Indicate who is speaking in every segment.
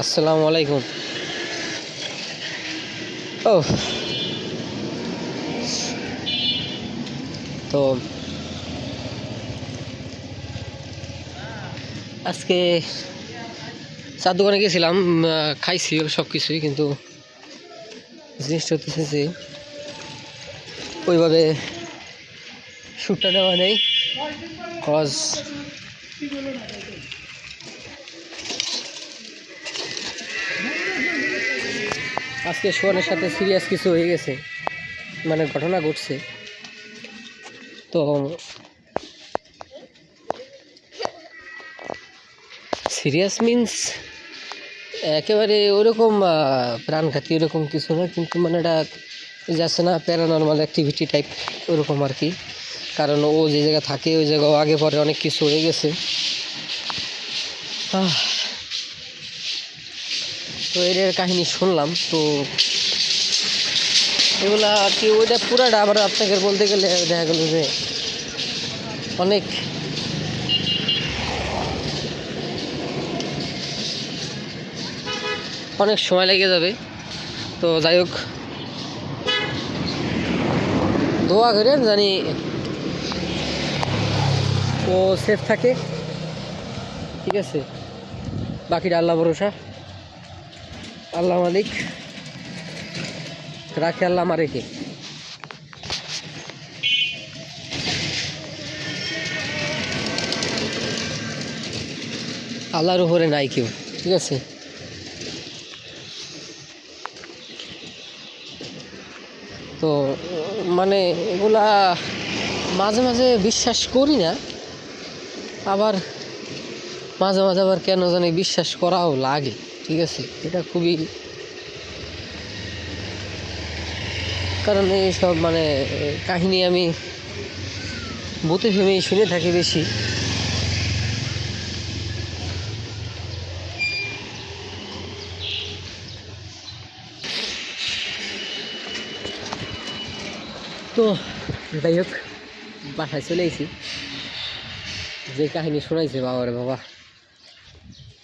Speaker 1: আসসালামু আলাইকুম। ও তো আজকে চার দোকানে গেছিলাম খাইছি সব কিছুই কিন্তু জিনিসটা হচ্ছে যে ওইভাবে শ্যুটটা নেওয়া নেই কজ আজকে সোহানের সাথে সিরিয়াস কিছু হয়ে গেছে মানে ঘটনা ঘটছে। তো সিরিয়াস মিন্স একেবারে ওরকম প্রাণঘাতী ওরকম কিছু না কিন্তু মানে এটা যাচ্ছে না প্যারানর্মাল অ্যাক্টিভিটি টাইপ ওরকম আর কি। কারণ ও যে জায়গা থাকে ওই জায়গাও আগে পরে অনেক কিছু হয়ে গেছে। আহ, তো এর কাহিনী শুনলাম, তো এগুলা কি ওইটা পুরাটা আবার আপনাকে বলতে গেলে দেখা গেল যে অনেক অনেক সময় লেগে যাবে। তো যাই হোক, দোয়া করেন জানি ও সেফ থাকে। ঠিক আছে? বাকিটা আল্লাহ ভরসা। আল্লাহ মালিক, রাখে আল্লাহ রেখে আল্লাহর উপরে নাই কেউ, ঠিক আছে? তো মানে এগুলা মাঝে মাঝে বিশ্বাস করি না, আবার মাঝে মাঝে আবার কেন জানি বিশ্বাস করাও লাগে। ঠিক আছে, এটা খুবই কারণ এই সব মানে কাহিনী আমি ভূতে ফেমেই শুনে থাকি বেশি। তো যাই হোক, বাসায় চলে এসেছি যে কাহিনী শোনাইছে বাবারে বাবা।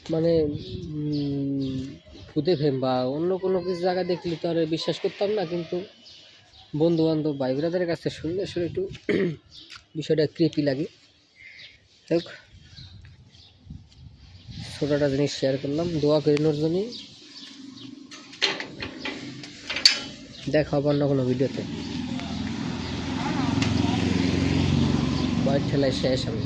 Speaker 1: মানে ভূতে ফেম বা অন্য কোনো কিছু জায়গা দেখলে তো আর বিশ্বাস করতাম না, কিন্তু বন্ধু বান্ধব ভাই ব্রাদারের কাছে শুনলে শুনে একটু বিষয়টা ক্রিপি লাগে। যাই ছোটোটা জিনিস শেয়ার করলাম, দোয়া করিনোর জন্যই দেখা হবে অন্য কোনো ভিডিওতে। বাইর ঠেলায় শেষ আমি।